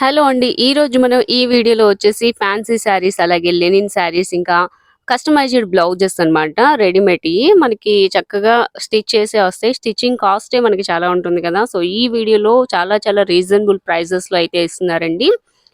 Hello అండి. ఈరోజు మనం ఈ వీడియోలో వచ్చేసి ఫ్యాన్సీ శారీస్, అలాగే లెనిన్ శారీస్, ఇంకా కస్టమైజ్డ్ బ్లౌజెస్ అన్నమాట. రెడీమేడ్ మనకి చక్కగా స్టిచ్ చేసే వస్తాయి. స్టిచ్చింగ్ కాస్టే మనకి చాలా ఉంటుంది కదా! సో, ఈ వీడియోలో చాలా చాలా రీజనబుల్ ప్రైజెస్‌లో అయితే ఇస్తున్నారండి.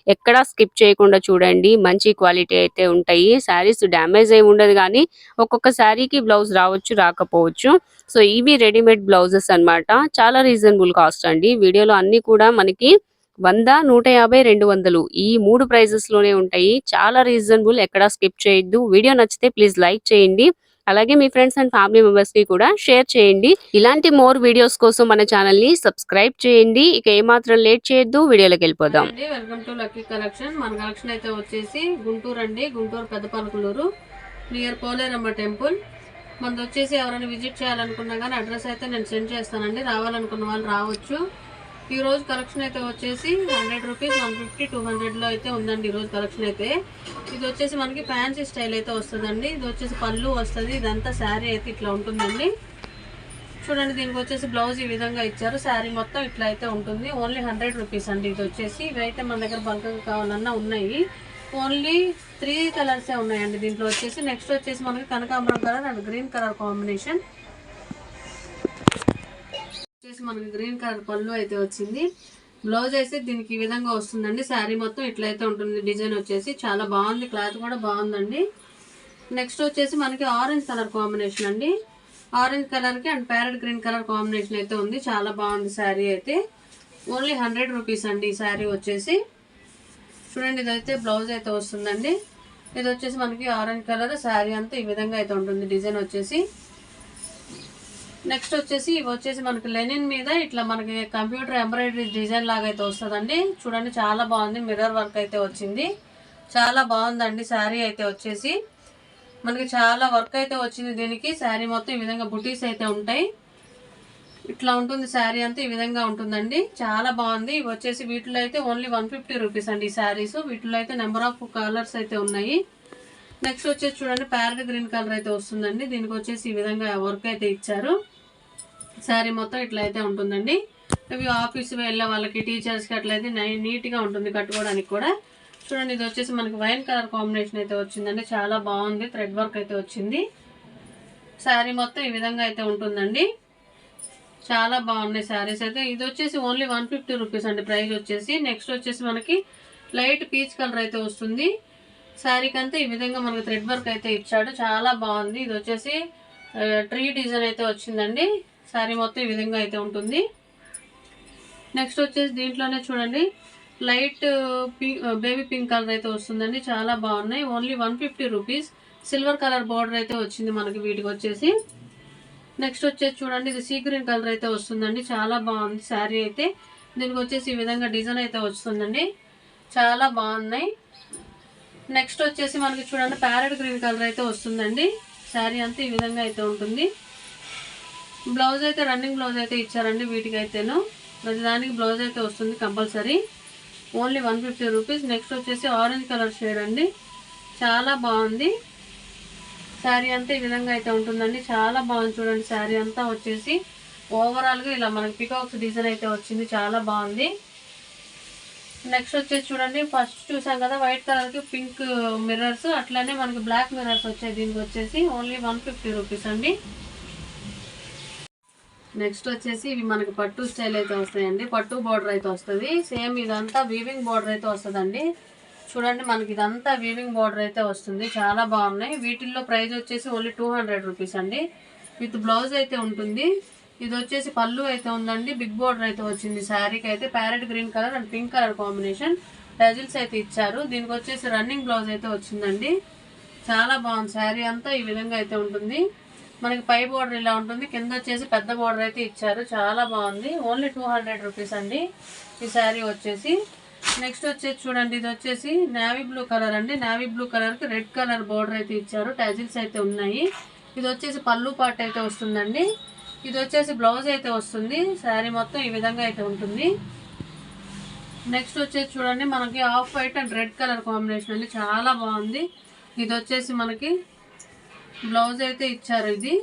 ఎక్కడా స్కిప్ చేయకుండా చూడండి. మంచి క్వాలిటీ అయితే ఉంటాయి. శారీస్ డ్యామేజ్ అయి ఉండదు కానీ ఒక్కొక్క శారీకి బ్లౌజ్ రావచ్చు, రాకపోవచ్చు. సో, ఇవి రెడీమేడ్ బ్లౌజెస్ అన్నమాట. చాలా రీజనబుల్ కాస్ట్ అండి. వీడియోలో అన్నీ కూడా మనకి 100, 150, 200 ఈ మూడు ప్రైజెస్‌లోనే ఉంటాయి. చాలా రీజనబుల్ ఎక్కడా స్కిప్ చేయొద్దు. వీడియో నచ్చితే ప్లీజ్ లైక్ చేయండి. అలాగే మీ ఫ్రెండ్స్ అండ్ ఫ్యామిలీ మెంబర్స్‌కి కూడా షేర్ చేయండి. ఇలాంటి మోర్ వీడియోస్ కోసం మన ఛానల్ని సబ్స్క్రైబ్ చేయండి. ఇక ఏమాత్రం లేట్ చేయొద్దు. వీడియోలోకి వెళ్ళిపోదాం వెల్కమ్ టు లక్కీ కలెక్షన్ మన కలెక్షన్ అయితే వచ్చేసి గుంటూరు అండి గుంటూరు పెద్దపాలకులూరు నియర్ పోలేరమ్మ టెంపుల్ మనది వచ్చేసి ఎవరైనా విజిట్ చేయాలనుకున్నా కానీ అడ్రస్ అయితే నేను సెండ్ చేస్తానండి రావాలనుకున్న వాళ్ళు రావచ్చు ఈ రోజు కలెక్షన్ అయితే వచ్చేసి hundred rupees one fifty two హండ్రెడ్లో అయితే ఉందండి ఈరోజు కలెక్షన్ అయితే. ఇది వచ్చేసి మనకి ఫ్యాన్సీ స్టైల్ అయితే వస్తుందండి. ఇది వచ్చేసి పళ్ళు వస్తుంది ఇదంతా శారీ అయితే ఇట్లా ఉంటుందండి. చూడండి దీనికి వచ్చేసి బ్లౌజ్ ఈ విధంగా ఇచ్చారు. శారీ మొత్తం ఇట్లా అయితే ఉంటుంది. ఓన్లీ హండ్రెడ్ రూపీస్ అండి ఇది వచ్చేసి. ఇవైతే మన దగ్గర బల్క్గా కావాలన్నా ఉన్నాయి. ఓన్లీ త్రీ కలర్సే ఉన్నాయండి దీంట్లో వచ్చేసి. నెక్స్ట్ వచ్చేసి మనకి కనకాంబరం colour and green colour combination. వచ్చేసి మనకి గ్రీన్ కలర్ పళ్ళు అయితే వచ్చింది. బ్లౌజ్ అయితే దీనికి ఈ విధంగా వస్తుందండి. శారీ మొత్తం ఇట్లయితే ఉంటుంది. డిజైన్ వచ్చేసి చాలా బాగుంది. క్లాత్ కూడా బాగుందండి. నెక్స్ట్ వచ్చేసి మనకి ఆరెంజ్ కలర్ కాంబినేషన్ అండి. ఆరెంజ్ కలర్కి and parrot green colour combination అయితే ఉంది. చాలా బాగుంది శారీ అయితే. ఓన్లీ హండ్రెడ్ రూపీస్ అండి ఈ శారీ వచ్చేసి. చూడండి ఇదైతే బ్లౌజ్ అయితే వస్తుందండి. ఇది వచ్చేసి మనకి ఆరెంజ్ కలర్ శారీ అంతా ఈ విధంగా అయితే ఉంటుంది. డిజైన్ వచ్చేసి. నెక్స్ట్ వచ్చేసి ఇవి వచ్చేసి మనకి లెనిన్ మీద ఇట్లా మనకి కంప్యూటర్ ఎంబ్రాయిడరీ డిజైన్ లాగా అయితే వస్తుందండి. చూడండి చాలా బాగుంది. మిర్రర్ వర్క్ అయితే వచ్చింది. చాలా బాగుందండి శారీ అయితే వచ్చేసి. మనకి చాలా వర్క్ అయితే వచ్చింది దీనికి. శారీ మొత్తం ఈ విధంగా బుటీస్ అయితే ఉంటాయి. ఇట్లా ఉంటుంది శారీ అంతా ఈ విధంగా ఉంటుందండి. చాలా బాగుంది. ఇవి వచ్చేసి వీటిలో అయితే ఓన్లీ వన్ ఫిఫ్టీ రూపీస్ అండి ఈ శారీస్. వీటిలో అయితే నెంబర్ ఆఫ్ కలర్స్ అయితే ఉన్నాయి. నెక్స్ట్ వచ్చేసి చూడండి ప్యారెట్ గ్రీన్ కలర్ అయితే వస్తుందండి. దీనికి వచ్చేసి ఈ విధంగా వర్క్ అయితే ఇచ్చారు. శారీ మొత్తం ఇట్లా అయితే ఉంటుందండి. ఇవి ఆఫీస్ వెళ్ళే వాళ్ళకి టీచర్స్కి అట్లయితే నై- నీట్గా ఉంటుంది కట్టుకోవడానికి కూడా. చూడండి ఇది వచ్చేసి మనకి వైన్ కలర్ కాంబినేషన్ అయితే వచ్చిందండి. చాలా బాగుంది థ్రెడ్ వర్క్ అయితే వచ్చింది. శారీ మొత్తం ఈ విధంగా అయితే ఉంటుందండి. చాలా బాగున్నాయి శారీస్ అయితే. ఇది వచ్చేసి ఓన్లీ వన్ ఫిఫ్టీ రూపీస్ అండి ప్రైస్ వచ్చేసి. నెక్స్ట్ వచ్చేసి మనకి లైట్ పీచ్ కలర్ అయితే వస్తుంది. శారీకి అంతా ఈ విధంగా మనకి థ్రెడ్ వర్క్ అయితే ఇచ్చాడు. చాలా బాగుంది. ఇది వచ్చేసి ట్రీ డిజైన్ అయితే వచ్చిందండి. శారీ మొత్తం ఈ విధంగా అయితే ఉంటుంది. నెక్స్ట్ వచ్చేసి దీంట్లోనే చూడండి. Light pink baby pink colour అయితే వస్తుందండి. చాలా బాగున్నాయి. Only one fifty rupees silver colour border అయితే వచ్చింది మనకి వీటికి వచ్చేసి. నెక్స్ట్ వచ్చేసి చూడండి. ఇది సీ గ్రీన్ కలర్ అయితే వస్తుందండి. చాలా బాగుంది శారీ అయితే. దీనికి వచ్చేసి ఈ విధంగా డిజైన్ అయితే వస్తుందండి. చాలా బాగున్నాయి. నెక్స్ట్ వచ్చేసి మనకి చూడండి. ప్యారెట్ గ్రీన్ కలర్ అయితే వస్తుందండి. శారీ అంతా ఈ విధంగా అయితే ఉంటుంది. బ్లౌజ్ అయితే రన్నింగ్ బ్లౌజ్ అయితే ఇచ్చారండి వీటికి అయితేను ప్రతిదానికి బ్లౌజ్ అయితే వస్తుంది compulsory. Only one fifty rupees. Next వచ్చేసి ఆరెంజ్ కలర్ షేడ్ అండి. చాలా బాగుంది. శారీ అంతా ఈ విధంగా అయితే ఉంటుందండి. చాలా బాగుంది చూడండి శారీ అంతా వచ్చేసి. ఓవరాల్గా ఇలా మనకి పికాక్స్ డిజైన్ అయితే వచ్చింది. చాలా బాగుంది. నెక్స్ట్ వచ్చేసి చూడండి. ఫస్ట్ చూసాం కదా వైట్ కలర్కి పింక్ మిర్రర్స్ అట్లానే మనకి బ్లాక్ మిర్రర్స్ వచ్చాయి. దీనికి వచ్చేసి ఓన్లీ వన్ ఫిఫ్టీ రూపీస్ అండి. నెక్స్ట్ వచ్చేసి ఇవి మనకి పట్టు స్టైల్ అయితే వస్తాయండి. పట్టు బార్డర్ అయితే వస్తుంది. సేమ్ ఇదంతా వీవింగ్ బార్డర్ అయితే వస్తుందండి. చూడండి మనకి ఇదంతా వీవింగ్ బార్డర్ అయితే వస్తుంది. చాలా బాగున్నాయి. వీటిల్లో ప్రైస్ వచ్చేసి ఓన్లీ టూ హండ్రెడ్ రూపీస్ అండి. విత్ బ్లౌజ్ అయితే ఉంటుంది. ఇది వచ్చేసి పళ్ళు అయితే ఉందండి. బిగ్ బార్డర్ అయితే వచ్చింది. శారీకి అయితే parrot green colour and pink colour combination tassels అయితే ఇచ్చారు. దీనికి వచ్చేసి రన్నింగ్ బ్లౌజ్ అయితే వచ్చిందండి. చాలా బాగుంది. శారీ అంతా ఈ విధంగా అయితే ఉంటుంది. మనకి పై బోర్డర్ ఇలా ఉంటుంది. కింద వచ్చేసి పెద్ద బోర్డర్ అయితే ఇచ్చారు. చాలా బాగుంది. ఓన్లీ టూ హండ్రెడ్ రూపీస్ అండి. ఈ శారీ వచ్చేసి. నెక్స్ట్ వచ్చేసి చూడండి. ఇది వచ్చేసి నావీ బ్లూ కలర్ అండి. నావీ బ్లూ కలర్కి రెడ్ కలర్ బోర్డర్ అయితే ఇచ్చారు. టజిల్స్ అయితే ఉన్నాయి. ఇది వచ్చేసి పళ్ళు పాట అయితే వస్తుందండి. ఇది వచ్చేసి బ్లౌజ్ అయితే వస్తుంది. శారీ మొత్తం ఈ విధంగా అయితే ఉంటుంది. నెక్స్ట్ వచ్చేసి చూడండి. మనకి off white and red colour combination అండి. చాలా బాగుంది. ఇది వచ్చేసి మనకి బ్లౌజ్ అయితే ఇచ్చారు ఇది.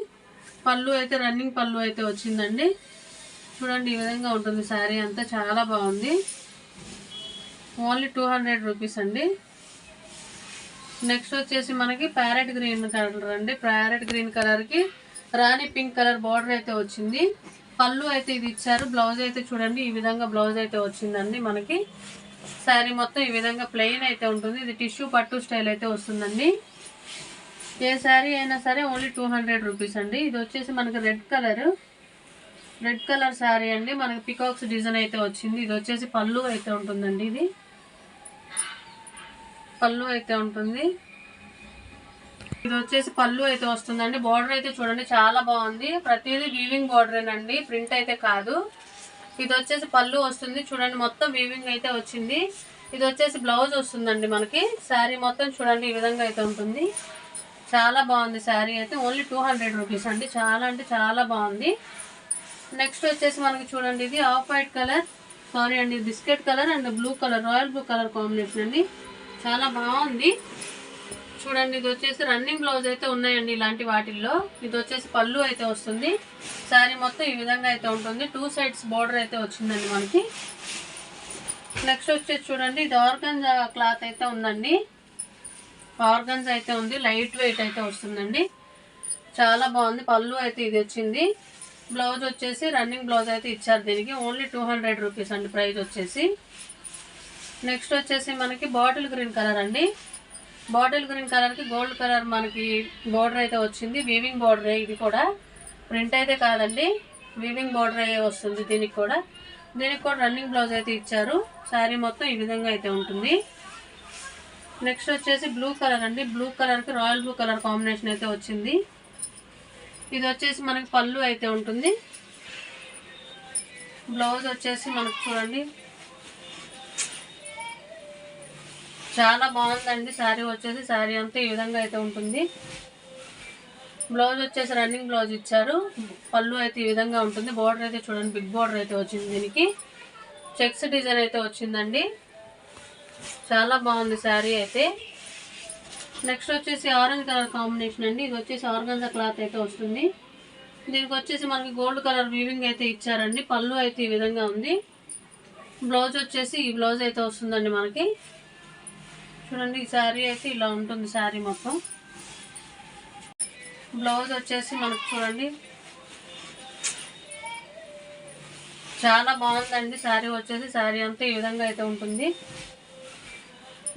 పళ్ళు అయితే రన్నింగ్ పళ్ళు అయితే వచ్చిందండి. చూడండి ఈ విధంగా ఉంటుంది శారీ అంతా చాలా బాగుంది. ఓన్లీ టూ హండ్రెడ్ రూపీస్ అండి. నెక్స్ట్ వచ్చేసి మనకి ప్యారెట్ గ్రీన్ కలర్ అండి. ప్యారెట్ గ్రీన్ కలర్కి రాణి పింక్ కలర్ బార్డర్ అయితే వచ్చింది. పళ్ళు అయితే ఇది ఇచ్చారు. బ్లౌజ్ అయితే చూడండి ఈ విధంగా బ్లౌజ్ అయితే వచ్చిందండి మనకి. శారీ మొత్తం ఈ విధంగా ప్లెయిన్ అయితే ఉంటుంది. ఇది టిష్యూ పట్టు స్టైల్ అయితే వస్తుందండి. ఏ శారీ అయినా సరే ఓన్లీ టూ హండ్రెడ్ రూపీస్ అండి. ఇది వచ్చేసి మనకి red colour. Red colour sari అండి. మనకి పికాక్స్ డిజైన్ అయితే వచ్చింది. ఇది వచ్చేసి పళ్ళు అయితే ఉంటుందండి ఇది. పళ్ళు అయితే ఉంటుంది. ఇది వచ్చేసి పళ్ళు అయితే వస్తుందండి. బార్డర్ అయితే చూడండి చాలా బాగుంది. ప్రతిదీ వీవింగ్ బార్డరేనండి ప్రింట్ అయితే కాదు. ఇది వచ్చేసి పళ్ళు వస్తుంది. చూడండి మొత్తం వీవింగ్ అయితే వచ్చింది. ఇది వచ్చేసి బ్లౌజ్ వస్తుందండి మనకి. శారీ మొత్తం చూడండి ఈ విధంగా అయితే ఉంటుంది. చాలా బాగుంది శారీ అయితే ఓన్లీ టూ హండ్రెడ్ రూపీస్ అండి. చాలా అంటే చాలా బాగుంది. నెక్స్ట్ వచ్చేసి మనకి చూడండి ఇది ఆఫ్ వైట్ కలర్. సారీ అండి biscuit colour and blue colour royal blue colour combination అండి. చాలా బాగుంది. చూడండి ఇది వచ్చేసి రన్నింగ్ బ్లౌజ్ అయితే ఉన్నాయండి ఇలాంటి వాటిల్లో. ఇది వచ్చేసి పళ్ళు అయితే వస్తుంది. శారీ మొత్తం ఈ విధంగా అయితే ఉంటుంది. టూ సైడ్స్ బార్డర్ అయితే వచ్చిందండి మనకి. నెక్స్ట్ వచ్చేసి చూడండి ఇది ఆర్గన్ క్లాత్ అయితే ఉందండి. ఆర్గన్స్ అయితే ఉంది లైట్ వెయిట్ అయితే వస్తుందండి. చాలా బాగుంది పళ్ళు అయితే ఇది వచ్చింది. బ్లౌజ్ వచ్చేసి రన్నింగ్ బ్లౌజ్ అయితే ఇచ్చారు దీనికి. ఓన్లీ టూ హండ్రెడ్ రూపీస్ అండి ప్రైస్ వచ్చేసి. నెక్స్ట్ వచ్చేసి మనకి బాటిల్ గ్రీన్ కలర్ అండి. బాటిల్ గ్రీన్ కలర్కి గోల్డ్ కలర్ మనకి బార్డర్ అయితే వచ్చింది. వీవింగ్ బార్డర్ ఇది కూడా. ప్రింట్ అయితే కాదండి. వీవింగ్ బార్డర్ వస్తుంది దీనికి కూడా. దీనికి కూడా రన్నింగ్ బ్లౌజ్ అయితే ఇచ్చారు. శారీ మొత్తం ఈ విధంగా అయితే ఉంటుంది. నెక్స్ట్ వచ్చేసి బ్లూ కలర్ అండి. బ్లూ కలర్కి రాయల్ బ్లూ కలర్ కాంబినేషన్ అయితే వచ్చింది. ఇది వచ్చేసి మనకి పళ్ళు అయితే ఉంటుంది. బ్లౌజ్ వచ్చేసి మనకు చూడండి. చాలా బాగుందండి. శారీ వచ్చేసి శారీ అంతా ఈ విధంగా అయితే ఉంటుంది. బ్లౌజ్ వచ్చేసి రన్నింగ్ బ్లౌజ్ ఇచ్చారు. పళ్ళు అయితే ఈ విధంగా ఉంటుంది. బార్డర్ అయితే చూడండి. బిగ్ బార్డర్ అయితే వచ్చింది దీనికి. చెక్స్ డిజైన్ అయితే వచ్చిందండి. చాలా బాగుంది శారీ అయితే. నెక్స్ట్ వచ్చేసి ఆరెంజ్ కలర్ కాంబినేషన్ అండి. ఇది వచ్చేసి ఆర్గంజా క్లాత్ అయితే వస్తుంది. దీనికి వచ్చేసి మనకి గోల్డ్ కలర్ వీవింగ్ అయితే ఇచ్చారండి. పళ్ళు అయితే ఈ విధంగా ఉంది. బ్లౌజ్ వచ్చేసి ఈ బ్లౌజ్ అయితే వస్తుందండి మనకి. చూడండి ఈ శారీ అయితే ఇలా ఉంటుంది శారీ మొత్తం. బ్లౌజ్ వచ్చేసి మనకు చూడండి. చాలా బాగుందండి శారీ వచ్చేసి. శారీ అంతా ఈ విధంగా అయితే ఉంటుంది.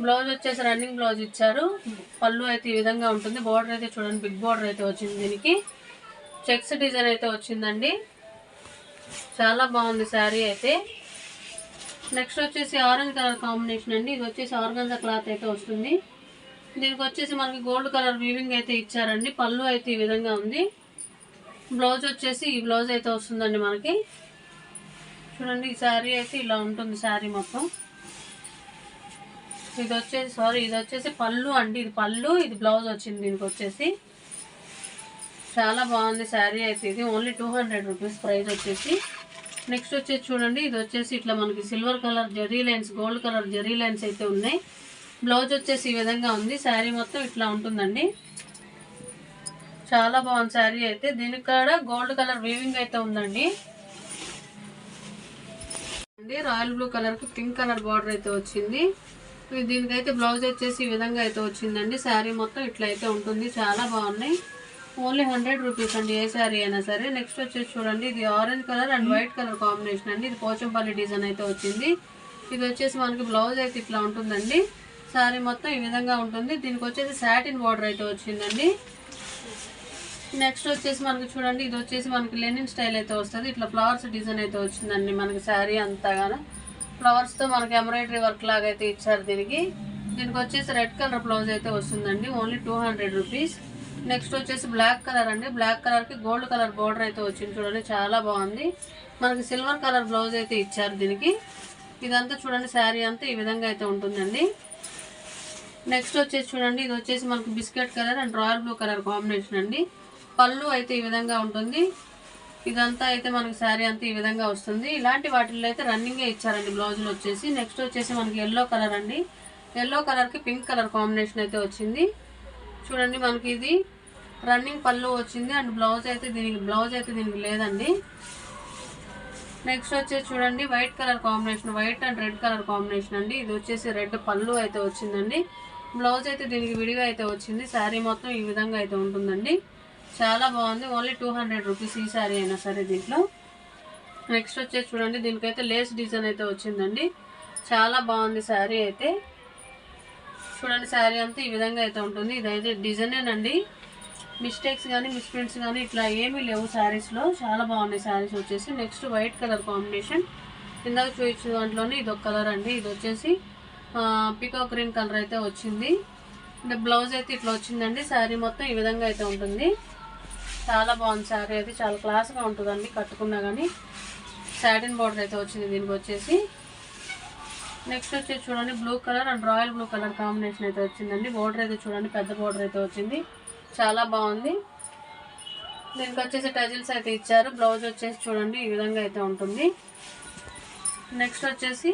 బ్లౌజ్ వచ్చేసి రన్నింగ్ బ్లౌజ్ ఇచ్చారు. పళ్ళు అయితే ఈ విధంగా ఉంటుంది. బార్డర్ అయితే చూడండి బిగ్ బార్డర్ అయితే వచ్చింది దీనికి. చెక్స్ డిజైన్ అయితే వచ్చిందండి. చాలా బాగుంది శారీ అయితే. నెక్స్ట్ వచ్చేసి ఆరెంజ్ కలర్ కాంబినేషన్ అండి. ఇది వచ్చేసి ఆర్గంజా క్లాత్ అయితే వస్తుంది. దీనికి వచ్చేసి మనకి గోల్డ్ కలర్ వీవింగ్ అయితే ఇచ్చారండి. పళ్ళు అయితే ఈ విధంగా ఉంది. బ్లౌజ్ వచ్చేసి ఈ బ్లౌజ్ అయితే వస్తుందండి మనకి. చూడండి ఈ శారీ అయితే ఇలా ఉంటుంది శారీ మొత్తం. ఇది వచ్చేసి సారీ ఇది వచ్చేసి పళ్ళు అండి. ఇది పళ్ళు ఇది బ్లౌజ్ వచ్చింది దీనికి వచ్చేసి చాలా బాగుంది శారీ అయితే ఇది. Only two hundred rupees price వచ్చేసి. నెక్స్ట్ వచ్చేసి చూడండి ఇది వచ్చేసి ఇట్లా మనకి silver colour zari lines gold colour zari lines అయితే ఉన్నాయి. బ్లౌజ్ వచ్చేసి ఈ విధంగా ఉంది. శారీ మొత్తం ఇట్లా ఉంటుందండి. చాలా బాగుంది శారీ అయితే. దీనికి కూడా గోల్డ్ కలర్ వీవింగ్ అయితే ఉందండి. అండి రాయల్ బ్లూ కలర్కి పింక్ కలర్ బార్డర్ అయితే వచ్చింది. దీనికైతే బ్లౌజ్ వచ్చేసి ఈ విధంగా అయితే వచ్చిందండి. శారీ మొత్తం ఇట్లా అయితే ఉంటుంది. చాలా బాగున్నాయి. ఓన్లీ హండ్రెడ్ రూపీస్ అండి. ఏ శారీ అయినా సరే. నెక్స్ట్ వచ్చేసి చూడండి. ఇది orange colour and white colour combination అండి. ఇది పోచంపల్లి డిజైన్ అయితే వచ్చింది. ఇది వచ్చేసి మనకి బ్లౌజ్ అయితే ఇట్లా ఉంటుందండి. శారీ మొత్తం ఈ విధంగా ఉంటుంది. దీనికి వచ్చేసి సాటిన్ బార్డర్ అయితే వచ్చిందండి. నెక్స్ట్ వచ్చేసి మనకి చూడండి. ఇది వచ్చేసి మనకి లెనిన్ స్టైల్ అయితే వస్తుంది. ఇట్లా ఫ్లవర్స్ డిజైన్ అయితే వచ్చిందండి మనకి శారీ అంతగానో ఫ్లవర్స్తో మనకి ఎంబ్రాయిడరీ వర్క్ లాగా అయితే ఇచ్చారు దీనికి. దీనికి వచ్చేసి రెడ్ కలర్ బ్లౌజ్ అయితే వస్తుందండి. Only two hundred rupees. Next వచ్చేసి బ్లాక్ కలర్ అండి. బ్లాక్ కలర్కి గోల్డ్ కలర్ బార్డర్ అయితే వచ్చింది చూడండి. చాలా బాగుంది. మనకి సిల్వర్ కలర్ బ్లౌజ్ అయితే ఇచ్చారు దీనికి. ఇదంతా చూడండి శారీ అంతా ఈ విధంగా అయితే ఉంటుందండి. నెక్స్ట్ వచ్చేసి చూడండి ఇది వచ్చేసి మనకి biscuit colour and royal blue colour combination అండి. పళ్ళు అయితే ఈ విధంగా ఉంటుంది. ఇదంతా అయితే మనకి శారీ అంతా ఈ విధంగా వస్తుంది. ఇలాంటి వాటిల్లో అయితే రన్నింగే ఇచ్చారండి. బ్లౌజులు వచ్చేసి. నెక్స్ట్ వచ్చేసి మనకి ఎల్లో కలర్ అండి. ఎల్లో కలర్కి పింక్ కలర్ కాంబినేషన్ అయితే వచ్చింది. చూడండి మనకి ఇది రన్నింగ్ పళ్ళు వచ్చింది. అండ్ బ్లౌజ్ అయితే దీనికి బ్లౌజ్ అయితే దీనికి లేదండి. నెక్స్ట్ వచ్చేసి చూడండి. White colour combination white and red colour combination అండి. ఇది వచ్చేసి రెడ్ పళ్ళు అయితే వచ్చిందండి. బ్లౌజ్ అయితే దీనికి విడిగా అయితే వచ్చింది. శారీ మొత్తం ఈ విధంగా అయితే ఉంటుందండి. చాలా బాగుంది. ఓన్లీ టూ హండ్రెడ్ రూపీస్ ఈ శారీ అయినా సరే దీంట్లో. నెక్స్ట్ వచ్చేసి చూడండి దీనికైతే లేస్ డిజైన్ అయితే వచ్చిందండి. చాలా బాగుంది శారీ అయితే. చూడండి శారీ అంతా ఈ విధంగా అయితే ఉంటుంది. ఇదైతే డిజైనేనండి. మిస్టేక్స్ కానీ మిస్ప్రింట్స్ కానీ ఇట్లా ఏమీ లేవు శారీస్లో చాలా బాగున్నాయి శారీస్ వచ్చేసి. Next white colour combination. ఇందాక చూపించిన దాంట్లోనే ఇది ఒక కలర్ అండి. ఇది వచ్చేసి పికో గ్రీన్ కలర్ అయితే వచ్చింది. అంటే బ్లౌజ్ అయితే ఇట్లా వచ్చిందండి. శారీ మొత్తం ఈ విధంగా అయితే ఉంటుంది. చాలా బాగుంది శారీ అయితే చాలా క్లాస్గా ఉంటుందండి కట్టుకున్నా కానీ సాటిన్ బార్డర్ అయితే వచ్చింది దీనికి వచ్చేసి. నెక్స్ట్ వచ్చేసి చూడండి blue colour and royal blue colour combination అయితే వచ్చిందండి. బార్డర్ అయితే చూడండి పెద్ద బార్డర్ అయితే వచ్చింది. చాలా బాగుంది. దీనికి వచ్చేసి టజిల్స్ అయితే ఇచ్చారు. బ్లౌజ్ వచ్చేసి చూడండి ఈ విధంగా అయితే ఉంటుంది. నెక్స్ట్ వచ్చేసి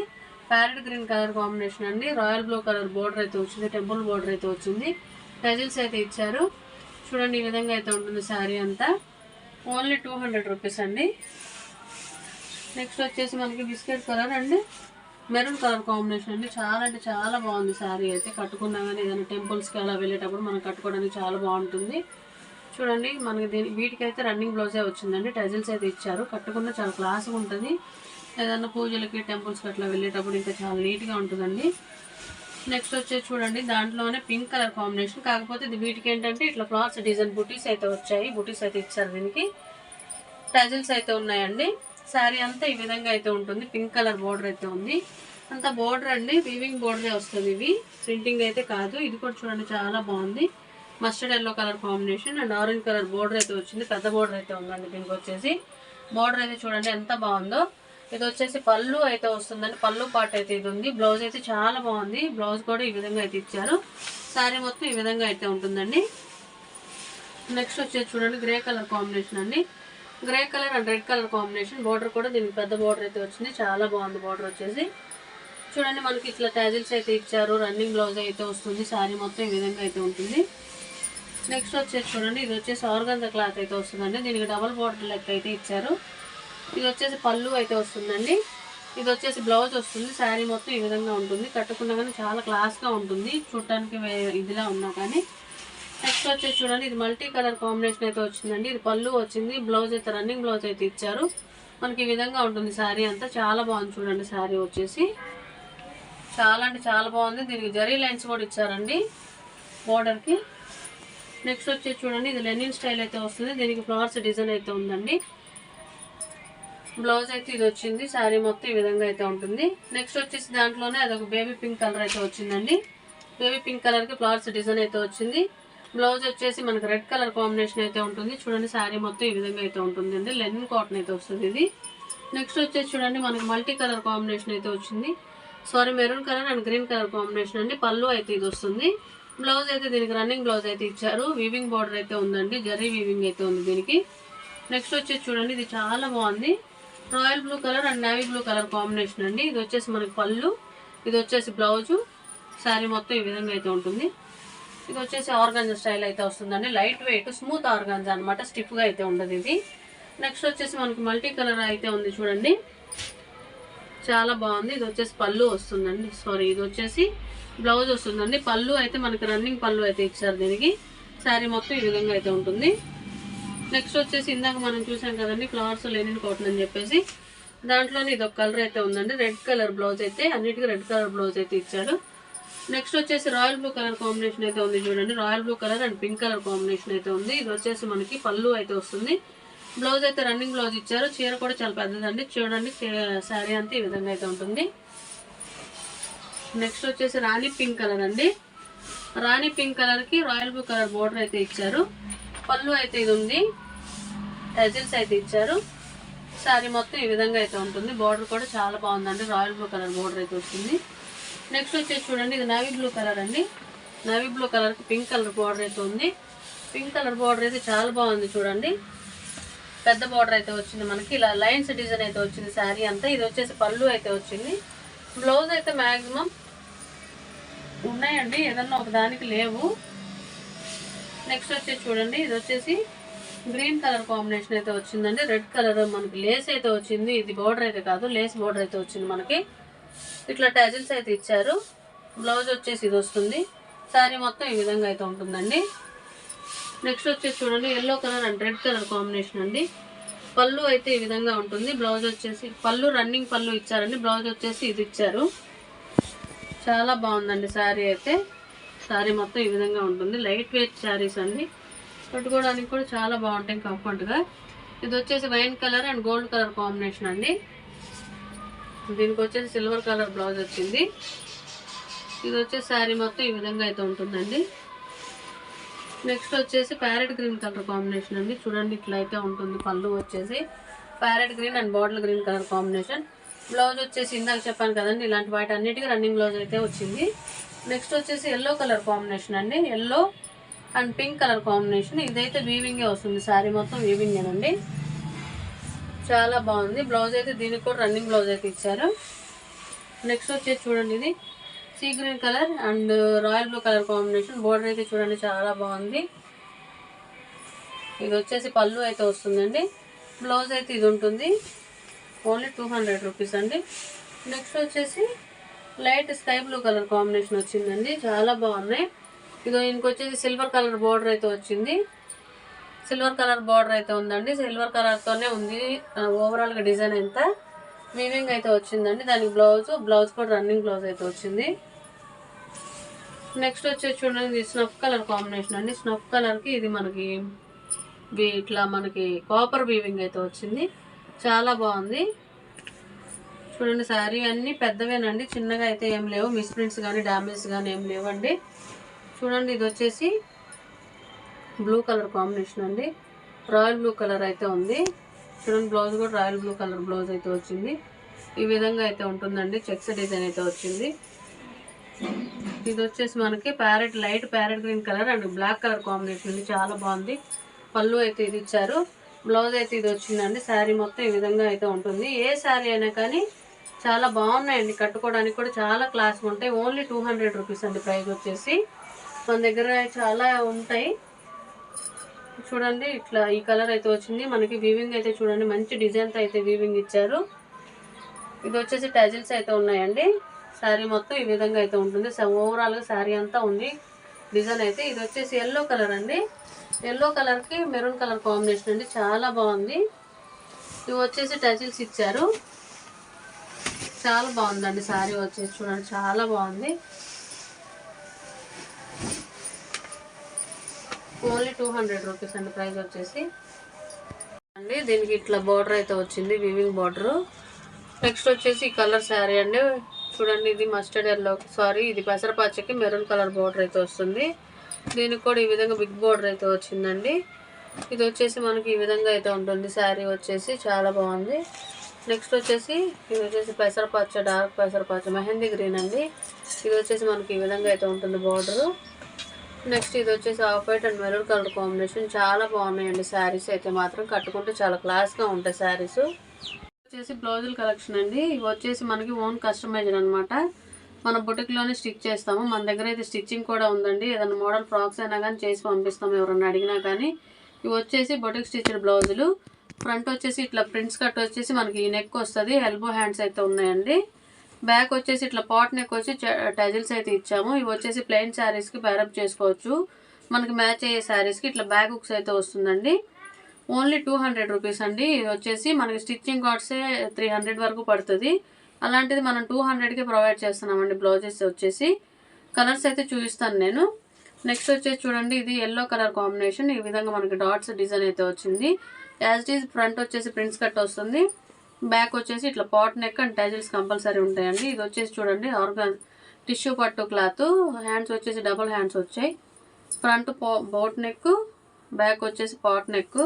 ప్యారెట్ గ్రీన్ కలర్ కాంబినేషన్ అండి. రాయల్ బ్లూ కలర్ బోర్డర్ అయితే వచ్చింది టెంపుల్ బోర్డర్ అయితే వచ్చింది. టజిల్స్ అయితే ఇచ్చారు. చూడండి ఈ విధంగా అయితే ఉంటుంది శారీ అంతా. ఓన్లీ టూ హండ్రెడ్ రూపీస్ అండి. నెక్స్ట్ వచ్చేసి మనకి బిస్కెట్ కలర్ అండి మెరూన్ కలర్ కాంబినేషన్ అండి. చాలా అంటే చాలా బాగుంది శారీ అయితే. కట్టుకున్నా కానీ ఏదైనా టెంపుల్స్కి అలా వెళ్ళేటప్పుడు మనం కట్టుకోవడానికి చాలా బాగుంటుంది. చూడండి మనకి దీని వీటికైతే రన్నింగ్ బ్లౌజే వచ్చిందండి. టజిల్స్ అయితే ఇచ్చారు. కట్టుకున్న చాలా క్లాస్గా ఉంటుంది. ఏదైనా పూజలకి టెంపుల్స్కి అట్లా వెళ్ళేటప్పుడు ఇంకా చాలా నీట్గా ఉంటుందండి. నెక్స్ట్ వచ్చేసి చూడండి. దాంట్లోనే పింక్ కలర్ కాంబినేషన్ కాకపోతే ఇది వీటికి ఏంటంటే ఇట్లా ఫ్లాట్స్ డిజైన్ బుటీస్ అయితే వచ్చాయి. బుటీస్ అయితే ఇచ్చారు దీనికి. టజిల్స్ అయితే ఉన్నాయండి. శారీ అంతా ఈ విధంగా అయితే ఉంటుంది. పింక్ కలర్ బోర్డర్ అయితే ఉంది. అంతా బోర్డర్ అండి. వీవింగ్ బోర్డరే వస్తుంది ఇవి. ప్రింటింగ్ అయితే కాదు. ఇది కూడా చూడండి చాలా బాగుంది. Mustard yellow colour combination and orange colour border అయితే వచ్చింది. పెద్ద బోర్డర్ అయితే ఉందండి దీనికి వచ్చేసి. బోర్డర్ అయితే చూడండి ఎంత బాగుందో. ఇది వచ్చేసి పళ్ళు అయితే వస్తుందండి. పళ్ళు పాట అయితే ఇది ఉంది. బ్లౌజ్ అయితే చాలా బాగుంది. బ్లౌజ్ కూడా ఈ విధంగా అయితే ఇచ్చారు. శారీ మొత్తం ఈ విధంగా అయితే ఉంటుందండి. నెక్స్ట్ వచ్చేసి చూడండి గ్రే కలర్ కాంబినేషన్ అండి. Grey colour and red colour combination. Border కూడా దీనికి పెద్ద బార్డర్ అయితే వచ్చింది. చాలా బాగుంది బార్డర్ వచ్చేసి. చూడండి మనకి ఇట్లా ట్యాజిల్స్ అయితే ఇచ్చారు. రన్నింగ్ బ్లౌజ్ అయితే వస్తుంది. శారీ మొత్తం ఈ విధంగా అయితే ఉంటుంది. నెక్స్ట్ వచ్చేసి చూడండి ఇది వచ్చేసి ఆర్గంజ క్లాత్ అయితే వస్తుందండి. దీనికి డబల్ బార్డర్ లెక్క అయితే ఇచ్చారు. ఇది వచ్చేసి పళ్ళు అయితే వస్తుందండి. ఇది వచ్చేసి బ్లౌజ్ వస్తుంది. శారీ మొత్తం ఈ విధంగా ఉంటుంది. కట్టుకున్నా కానీ చాలా క్లాస్గా ఉంటుంది. చూడటానికి వే- ఇదిలా ఉన్నా కానీ. నెక్స్ట్ వచ్చేసి చూడండి. ఇది మల్టీ కలర్ కాంబినేషన్ అయితే వచ్చిందండి. ఇది పళ్ళు వచ్చింది. బ్లౌజ్ అయితే రన్నింగ్ బ్లౌజ్ అయితే ఇచ్చారు. మనకి ఈ విధంగా ఉంటుంది శారీ అంతా. చాలా బాగుంది చూడండి శారీ వచ్చేసి. చాలా అంటే చాలా బాగుంది. దీనికి జరీ లైన్స్ కూడా ఇచ్చారండి బోర్డర్కి నెక్స్ట్ వచ్చేసి చూడండి. ఇది లెనిన్ స్టైల్ అయితే వస్తుంది. దీనికి ఫ్లవర్స్ డిజైన్ అయితే ఉందండి. బ్లౌజ్ అయితే ఇది వచ్చింది శారీ మొత్తం ఈ విధంగా అయితే ఉంటుంది. నెక్స్ట్ వచ్చేసి దాంట్లోనే అదొక బేబీ పింక్ కలర్ అయితే వచ్చిందండి. బేబీ పింక్ కలర్కి ఫ్లవర్స్ డిజైన్ అయితే వచ్చింది. బ్లౌజ్ వచ్చేసి మనకు రెడ్ కలర్ కాంబినేషన్ అయితే ఉంటుంది. చూడండి శారీ మొత్తం ఈ విధంగా అయితే ఉంటుంది అండి లెనిన్ కాటన్ అయితే వస్తుంది ఇది. నెక్స్ట్ వచ్చేసి చూడండి మనకి మల్టీ కలర్ కాంబినేషన్ అయితే వచ్చింది. Sari maroon colour and green colour combination అండి. పళ్ళు అయితే ఇది వస్తుంది. బ్లౌజ్ అయితే దీనికి రన్నింగ్ బ్లౌజ్ అయితే ఇచ్చారు. వీవింగ్ బార్డర్ అయితే ఉందండి. జరీ వీవింగ్ అయితే ఉంది దీనికి. నెక్స్ట్ వచ్చేసి చూడండి ఇది చాలా బాగుంది. Royal blue colour and navy blue colour combination అండి. ఇది వచ్చేసి మనకి పళ్ళు ఇది వచ్చేసి బ్లౌజు శారీ మొత్తం ఈ విధంగా అయితే ఉంటుంది. ఇది వచ్చేసి ఆర్గాంజా స్టైల్ అయితే వస్తుందండి. లైట్ వెయిట్ స్మూత్ ఆర్గాంజా అనమాట స్టిఫ్గా అయితే ఉండదు ఇది. నెక్స్ట్ వచ్చేసి మనకి మల్టీ కలర్ అయితే ఉంది చూడండి. చాలా బాగుంది. ఇది వచ్చేసి పళ్ళు వస్తుందండి. సారీ ఇది వచ్చేసి బ్లౌజ్ వస్తుందండి. పళ్ళు అయితే మనకి రన్నింగ్ పళ్ళు అయితే ఇచ్చారు దీనికి. శారీ మొత్తం ఈ విధంగా అయితే ఉంటుంది. నెక్స్ట్ వచ్చేసి ఇందాక మనం చూసాం కదండి ఫ్లవర్స్ లెనిన్ కాటన్ అని చెప్పేసి. దాంట్లోనే ఇది ఒక కలర్ అయితే ఉందండి. రెడ్ కలర్ బ్లౌజ్ అయితే అన్నిటికీ రెడ్ కలర్ బ్లౌజ్ అయితే ఇచ్చారు. నెక్స్ట్ వచ్చేసి రాయల్ బ్లూ కలర్ కాంబినేషన్ అయితే ఉంది చూడండి. Royal blue colour and pink colour combination అయితే ఉంది. ఇది వచ్చేసి మనకి పళ్ళు అయితే వస్తుంది. బ్లౌజ్ అయితే రన్నింగ్ బ్లౌజ్ ఇచ్చారు. చీర కూడా చాలా పెద్దదండి. చూడండి శారీ అంతా ఈ విధంగా అయితే ఉంటుంది. నెక్స్ట్ వచ్చేసి రాణి పింక్ కలర్ అండి. రాణి పింక్ కలర్కి రాయల్ బ్లూ కలర్ బోర్డర్ అయితే ఇచ్చారు. పళ్ళు అయితే ఇది ఉంది. టజిల్స్ అయితే ఇచ్చారు. శారీ మొత్తం ఈ విధంగా అయితే ఉంటుంది. బార్డర్ కూడా చాలా బాగుందండి. రాయల్ బ్లూ కలర్ బోర్డర్ అయితే వచ్చింది. నెక్స్ట్ వచ్చేసి చూడండి. ఇది నావీ బ్లూ కలర్ అండి. నావీ బ్లూ కలర్కి పింక్ కలర్ బార్డర్ అయితే ఉంది. పింక్ కలర్ బార్డర్ అయితే చాలా బాగుంది చూడండి. పెద్ద బార్డర్ అయితే వచ్చింది మనకి. ఇలా లైన్స్ డిజైన్ అయితే వచ్చింది శారీ అంతా. ఇది వచ్చేసి పళ్ళు అయితే వచ్చింది. బ్లౌజ్ అయితే మ్యాక్సిమం ఉన్నాయండి. ఏదన్నా ఒక దానికి లేవు. నెక్స్ట్ వచ్చేసి చూడండి. ఇది వచ్చేసి గ్రీన్ కలర్ కాంబినేషన్ అయితే వచ్చిందండి. రెడ్ కలర్ మనకి లేస్ అయితే వచ్చింది. ఇది బోర్డర్ అయితే కాదు లేస్ బోర్డర్ అయితే వచ్చింది మనకి. ఇట్లా టజిల్స్ అయితే ఇచ్చారు. బ్లౌజ్ వచ్చేసి ఇది వస్తుంది. శారీ మొత్తం ఈ విధంగా అయితే ఉంటుందండి. నెక్స్ట్ వచ్చేసి చూడండి yellow colour and red colour combination అండి. పళ్ళు అయితే ఈ విధంగా ఉంటుంది. బ్లౌజ్ వచ్చేసి పళ్ళు రన్నింగ్ పళ్ళు ఇచ్చారండి. బ్లౌజ్ వచ్చేసి ఇది ఇచ్చారు. చాలా బాగుందండి శారీ అయితే. శారీ మొత్తం ఈ విధంగా ఉంటుంది. లైట్ వెయిట్ శారీస్ అండి. కట్టుకోవడానికి కూడా చాలా బాగుంటాయి కంఫర్ట్గా ఇది వచ్చేసి wine colour and gold colour combination అండి. దీనికి వచ్చేసి సిల్వర్ కలర్ బ్లౌజ్ వచ్చింది. ఇది వచ్చేసి శారీ మొత్తం ఈ విధంగా అయితే ఉంటుందండి. నెక్స్ట్ వచ్చేసి ప్యారెట్ గ్రీన్ కలర్ కాంబినేషన్ అండి. చూడండి ఇట్లా అయితే ఉంటుంది పళ్ళు వచ్చేసి. Parrot green and bottle green colour combination. Blouse వచ్చేసి ఇందాక చెప్పాను కదండి ఇలాంటి వాటి అన్నిటికీ రన్నింగ్ బ్లౌజ్ అయితే వచ్చింది. నెక్స్ట్ వచ్చేసి ఎల్లో కలర్ కాంబినేషన్ అండి. Yellow and pink colour combination ఇదైతే వీవింగే వస్తుంది శారీ మొత్తం వీవింగేనండి చాలా బాగుంది. బ్లౌజ్ అయితే దీనికి కూడా రన్నింగ్ బ్లౌజ్ అయితే ఇచ్చారు. నెక్స్ట్ వచ్చేసి చూడండి ఇది. Sea green colour and royal blue colour combination. Border అయితే చూడండి చాలా బాగుంది. ఇది వచ్చేసి పళ్ళు అయితే వస్తుందండి. బ్లౌజ్ అయితే ఇది ఉంటుంది. ఓన్లీ టూ హండ్రెడ్ రూపీస్ అండి. నెక్స్ట్ వచ్చేసి light sky blue colour combination వచ్చిందండి. చాలా బాగున్నాయి. ఇదో ఇంకొచ్చేసి వచ్చేసి సిల్వర్ కలర్ బార్డర్ అయితే వచ్చింది. సిల్వర్ కలర్ బార్డర్ అయితే ఉందండి. సిల్వర్ కలర్తోనే ఉంది. ఓవరాల్గా డిజైన్ అంతా వీవింగ్ అయితే వచ్చిందండి. దానికి బ్లౌజ్ బ్లౌజ్ కూడా రన్నింగ్ బ్లౌజ్ అయితే వచ్చింది. నెక్స్ట్ వచ్చేసి చూడండి స్నఫ్ కలర్ కాంబినేషన్ అండి. స్నఫ్ కలర్కి ఇది మనకి ఇట్లా మనకి కాపర్ వీవింగ్ అయితే వచ్చింది. చాలా బాగుంది. చూడండి శారీ అన్నీ పెద్దవేనండి. చిన్నగా అయితే ఏం లేవు. మిస్ప్రింట్స్ కానీ డ్యామేజ్ కానీ ఏం లేవండి. చూడండి ఇది వచ్చేసి బ్లూ కలర్ కాంబినేషన్ అండి. రాయల్ బ్లూ కలర్ అయితే ఉంది. చూడండి బ్లౌజ్ కూడా రాయల్ బ్లూ కలర్ బ్లౌజ్ అయితే వచ్చింది. ఈ విధంగా అయితే ఉంటుందండి. చెక్స్ డిజైన్ అయితే వచ్చింది. ఇది వచ్చేసి మనకి parrot light parrot green colour and black colour combination ఉంది చాలా బాగుంది. పళ్ళు అయితే ఇది ఇచ్చారు. బ్లౌజ్ అయితే ఇది వచ్చిందండి. శారీ మొత్తం ఈ విధంగా అయితే ఉంటుంది. ఏ శారీ అయినా కానీ చాలా బాగున్నాయండి. కట్టుకోవడానికి కూడా చాలా క్లాస్ ఉంటాయి. ఓన్లీ టూ హండ్రెడ్ రూపీస్ అండి ప్రైస్ వచ్చేసి. మన దగ్గర చాలా ఉంటాయి. చూడండి ఇట్లా ఈ కలర్ అయితే వచ్చింది. మనకి వీవింగ్ అయితే చూడండి మంచి డిజైన్తో అయితే వీవింగ్ ఇచ్చారు. ఇది వచ్చేసి టజిల్స్ అయితే ఉన్నాయండి. శారీ మొత్తం ఈ విధంగా అయితే ఉంటుంది. ఓవరాల్గా శారీ అంతా ఉంది. డిజైన్ అయితే ఇది వచ్చేసి ఎల్లో కలర్ అండి. ఎల్లో కలర్కి మెరూన్ కలర్ కాంబినేషన్ అండి. చాలా బాగుంది. ఇవి వచ్చేసి టజిల్స్ ఇచ్చారు. చాలా బాగుందండి శారీ వచ్చేసి. చూడండి చాలా బాగుంది. ఓన్లీ టూ హండ్రెడ్ రూపీస్ అండి ప్రైస్ వచ్చేసి. అండి దీనికి ఇట్లా బార్డర్ అయితే వచ్చింది వివింగ్ బార్డర్. నెక్స్ట్ వచ్చేసి ఈ కలర్ శారీ అండి. చూడండి ఇది మస్టర్డ్ ఎల్లో సారీ ఇది పెసరపచ్చకి మెరూన్ కలర్ బార్డర్ అయితే వస్తుంది. దీనికి కూడా ఈ విధంగా బిగ్ బార్డర్ అయితే వచ్చిందండి. ఇది వచ్చేసి మనకి ఈ విధంగా అయితే ఉంటుంది. శారీ వచ్చేసి చాలా బాగుంది. నెక్స్ట్ వచ్చేసి ఇది వచ్చేసి పెసరపచ్చ డార్క్ పెసరపచ్చ మెహందీ గ్రీన్ అండి. ఇది వచ్చేసి మనకి ఈ విధంగా అయితే ఉంటుంది బార్డరు. నెక్స్ట్ ఇది వచ్చేసి off white and maroon colour combination. చాలా బాగున్నాయండి శారీస్ అయితే మాత్రం. కట్టుకుంటే చాలా క్లాస్గా ఉంటాయి శారీస్. వచ్చేసి బ్లౌజుల కలెక్షన్ అండి. ఇవి వచ్చేసి మనకి ఓన్ కస్టమైజ్డ్ అనమాట మన బుటిక్లోనే స్టిచ్ చేస్తాము. మన దగ్గర అయితే స్టిచ్చింగ్ కూడా ఉందండి. ఏదైనా మోడల్ ఫ్రాక్స్ అయినా కానీ చేసి పంపిస్తాము ఎవరన్నా అడిగినా కానీ. ఇవి వచ్చేసి బొటిక్ స్టిచ్డ్ బ్లౌజులు. ఫ్రంట్ వచ్చేసి ఇట్లా ప్రింట్స్ కట్ వచ్చేసి మనకి ఈ నెక్ వస్తుంది. ఎల్బో హ్యాండ్స్ అయితే ఉన్నాయండి. బ్యాక్ వచ్చేసి ఇట్లా పాట్ నెక్ వచ్చి టజిల్స్ అయితే ఇచ్చాము. ఇవి వచ్చేసి ప్లెయిన్ శారీస్కి బ్యారప్ చేసుకోవచ్చు. మనకి మ్యాచ్ అయ్యే శారీస్కి ఇట్లా బ్యాక్ హుక్స్ అయితే వస్తుందండి. ఓన్లీ టూ హండ్రెడ్ రూపీస్ అండి. ఇది వచ్చేసి మనకి స్టిచ్చింగ్ కాస్ట్సే త్రీ హండ్రెడ్ వరకు పడుతుంది. అలాంటిది మనం టూ హండ్రెడ్కి ప్రొవైడ్ చేస్తున్నామండి బ్లౌజెస్ వచ్చేసి. కలర్స్ అయితే చూపిస్తాను నేను. నెక్స్ట్ వచ్చేసి చూడండి ఇది ఎల్లో కలర్ కాంబినేషన్ ఈ విధంగా మనకి డాట్స్ డిజైన్ అయితే వచ్చింది. యాజ్ ఇట్ ఈజ్ ఫ్రంట్ వచ్చేసి ప్రింట్స్ కట్ వస్తుంది. బ్యాక్ వచ్చేసి ఇట్లా pot neck and tassels compulsory ఉంటాయండి. ఇది వచ్చేసి చూడండి ఆర్గాన్ టిష్యూ పట్టు క్లాత్. హ్యాండ్స్ వచ్చేసి డబుల్ హ్యాండ్స్ వచ్చాయి. ఫ్రంట్ బోట్ నెక్ బ్యాక్ వచ్చేసి పాట్ నెక్.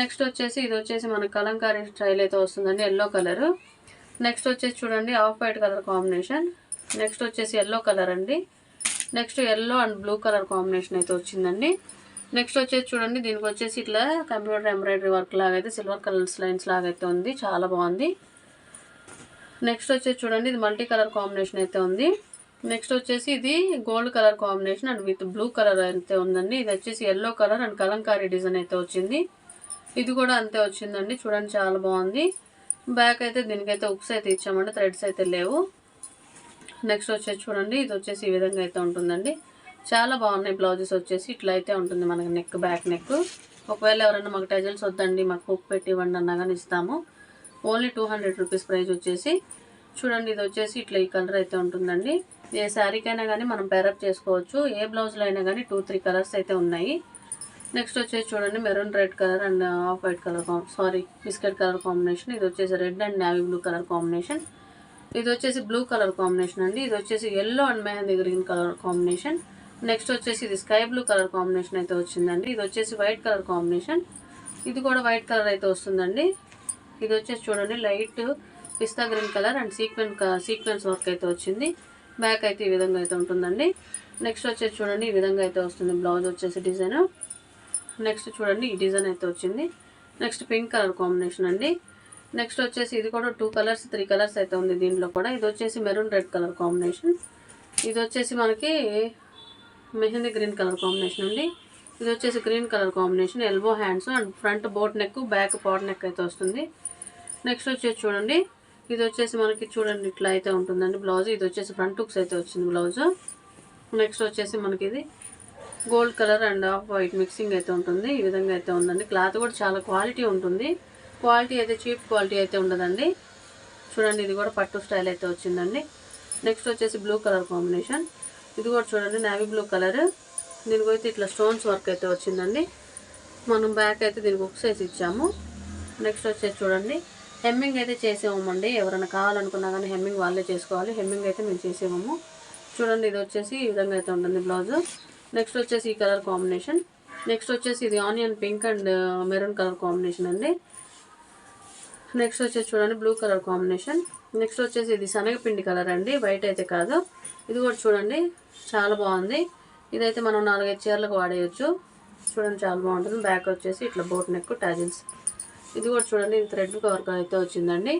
నెక్స్ట్ వచ్చేసి ఇది వచ్చేసి మన కలంకారీ స్టైల్ అయితే వస్తుందండి ఎల్లో కలర్. నెక్స్ట్ వచ్చేసి చూడండి off white colour combination. Next వచ్చేసి ఎల్లో కలర్ అండి. Next yellow and blue colour combination అయితే వచ్చిందండి. నెక్స్ట్ వచ్చేసి చూడండి దీనికి వచ్చేసి ఇట్లా కంప్యూటర్ ఎంబ్రాయిడరీ వర్క్ లాగా అయితే సిల్వర్ కలర్స్ లైన్స్ లాగా అయితే ఉంది. చాలా బాగుంది. నెక్స్ట్ వచ్చేసి చూడండి ఇది మల్టీ కలర్ కాంబినేషన్ అయితే ఉంది. నెక్స్ట్ వచ్చేసి ఇది gold colour combination and with blue colour అయితే ఉందండి. ఇది వచ్చేసి yellow colour and kalamkari design అయితే వచ్చింది. ఇది కూడా అంతే వచ్చిందండి. చూడండి చాలా బాగుంది. బ్యాక్ అయితే దీనికైతే ఉక్స్ అయితే ఇచ్చామండి. థ్రెడ్స్ అయితే లేవు. నెక్స్ట్ వచ్చేసి చూడండి ఇది వచ్చేసి ఈ విధంగా అయితే ఉంటుందండి. చాలా బాగున్నాయి బ్లౌజెస్ వచ్చేసి. ఇట్లా అయితే ఉంటుంది మనకి నెక్ బ్యాక్ నెక్ ఒకవేళ ఎవరైనా మాకు టజల్స్ వద్దండి మాకు హుక్ పెట్టి ఇవ్వండి అన్నా కానీ ఇస్తాము. Only two hundred rupees price వచ్చేసి. చూడండి ఇది వచ్చేసి ఇట్లా ఈ కలర్ అయితే ఉంటుందండి. ఏ శారీకైనా కానీ మనం పేరప్ చేసుకోవచ్చు. ఏ బ్లౌజ్లో అయినా కానీ టూ త్రీ కలర్స్ అయితే ఉన్నాయి. నెక్స్ట్ వచ్చేసి చూడండి maroon red colour and off white colour sorry biscuit colour combination ఇది వచ్చేసి red and navy blue colour combination ఇది వచ్చేసి బ్లూ కలర్ కాంబినేషన్ అండి. ఇది వచ్చేసి yellow and mehndi green colour combination next వచ్చేసి ఇది స్కై బ్లూ కలర్ కాంబినేషన్ అయితే వచ్చిందండి. ఇది వచ్చేసి వైట్ కలర్ కాంబినేషన్. ఇది కూడా వైట్ కలర్ అయితే వస్తుందండి. ఇది వచ్చేసి చూడండి light pista green colour and sequin sequins work అయితే వచ్చింది. బ్యాక్ అయితే ఈ విధంగా అయితే ఉంటుందండి. నెక్స్ట్ వచ్చేసి చూడండి ఈ విధంగా అయితే వస్తుంది బ్లౌజ్ వచ్చేసి డిజైన్. నెక్స్ట్ చూడండి ఈ డిజైన్ అయితే వచ్చింది. నెక్స్ట్ పింక్ కలర్ కాంబినేషన్ అండి. నెక్స్ట్ వచ్చేసి ఇది కూడా టూ కలర్స్ త్రీ కలర్స్ అయితే ఉంది దీంట్లో కూడా. ఇది వచ్చేసి మెరూన్ రెడ్ కలర్ కాంబినేషన్. ఇది వచ్చేసి మనకి మెహందీ గ్రీన్ కలర్ కాంబినేషన్ అండి. ఇది వచ్చేసి green colour combination. Elbow hands and front boat neck back pot neck అయితే వస్తుంది. నెక్స్ట్ వచ్చేసి చూడండి. ఇది వచ్చేసి మనకి చూడండి ఇట్లా అయితే ఉంటుందండి బ్లౌజ్. ఇది వచ్చేసి ఫ్రంట్ హుక్స్ అయితే వచ్చింది బ్లౌజ్. నెక్స్ట్ వచ్చేసి మనకి ఇది gold colour and off white mixing అయితే ఉంటుంది. ఈ విధంగా అయితే ఉందండి. క్లాత్ కూడా చాలా క్వాలిటీ ఉంటుంది. క్వాలిటీ అయితే చీప్ క్వాలిటీ అయితే ఉండదండి. చూడండి ఇది కూడా పట్టు స్టైల్ అయితే వచ్చిందండి. నెక్స్ట్ వచ్చేసి బ్లూ కలర్ కాంబినేషన్. ఇది కూడా చూడండి నావీ బ్లూ కలర్ దీనికి అయితే ఇట్లా స్టోన్స్ వర్క్ అయితే వచ్చిందండి. మనం బ్యాక్ అయితే దీనికి ఒక సైజ్ ఇచ్చాము. నెక్స్ట్ వచ్చేసి చూడండి. హెమ్మింగ్ అయితే చేసేవామండి. ఎవరైనా కావాలనుకున్నా కానీ హెమ్మింగ్ వాళ్ళే చేసుకోవాలి. హెమ్మింగ్ అయితే మేము చేసేవాము. చూడండి ఇది వచ్చేసి ఈ విధంగా అయితే ఉంటుంది బ్లౌజ్ నెక్స్ట్ వచ్చేసి ఈ కలర్ కాంబినేషన్ నెక్స్ట్ వచ్చేసి ఇది onion pink and maroon colour combination అండి. నెక్స్ట్ వచ్చేసి చూడండి బ్లూ కలర్ కాంబినేషన్ నెక్స్ట్ వచ్చేసి ఇది శనగపిండి కలర్ అండి. వైట్ అయితే కాదు. ఇది కూడా చూడండి చాలా బాగుంది. ఇదైతే మనం నాలుగైదు చీరలకు వాడేయచ్చు. చూడండి చాలా బాగుంటుంది. బ్యాక్ వచ్చేసి ఇట్లా బోట్ నెక్ టాజిల్స్. ఇది కూడా చూడండి ఇది థ్రెడ్ వర్క్ అయితే వచ్చిందండి.